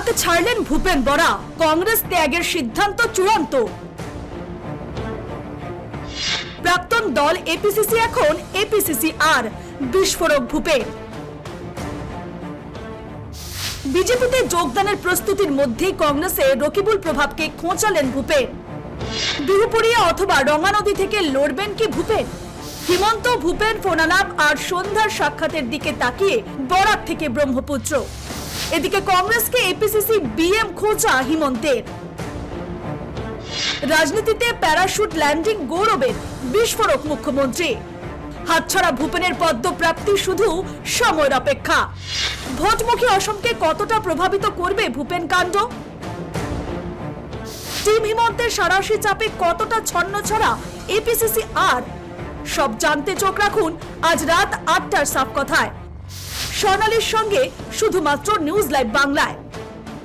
হাত ছাড়লেন ভূপেন বরা। কংগ্রেস ত্যাগের সিদ্ধান্ত চূড়ান্ত। প্রাক্তন দল এপিসিসি এখন এপিসিসি আর। বিস্ফোরক ভূপেন বিজেপিতে যোগদানের প্রস্তুতির মধ্যেই কংগ্রেসে রকিবুল প্রভাবকে খোঁচালেন ভূপেন বিহুপুরিয়া অথবা রঙানদী থেকে লড়বেন কি ভূপেন হিমন্ত, ভূপেন, ফোনালাপ আর সন্ধ্যার সাক্ষাতের দিকে তাকিয়ে বরাক থেকে ব্রহ্মপুত্র। এদিকে কংগ্রেসকে এপিসিসি বিএম খোঁচা হিমন্তের। রাজনীতিতে প্যারাশুট ল্যান্ডিং গৌরবের বিস্ফোরক মুখ্যমন্ত্রী। হাতছাড়া ভূপেনের পদ্মপ্রাপ্তি শুধু সময়ের অপেক্ষা। ভোটমুখী অসমকে কতটা প্রভাবিত করবে ভূপেন কাণ্ড? টিম হিমন্তের সারাশি চাপে কতটা ছন্ন ছড়া এপিসিসি আর? সব জানতে চোখ রাখুন আজ রাত আটটার সাফ কথায়। স্বর্ণালীর সঙ্গে শুধুমাত্র নিউজ লাইভ বাংলায়।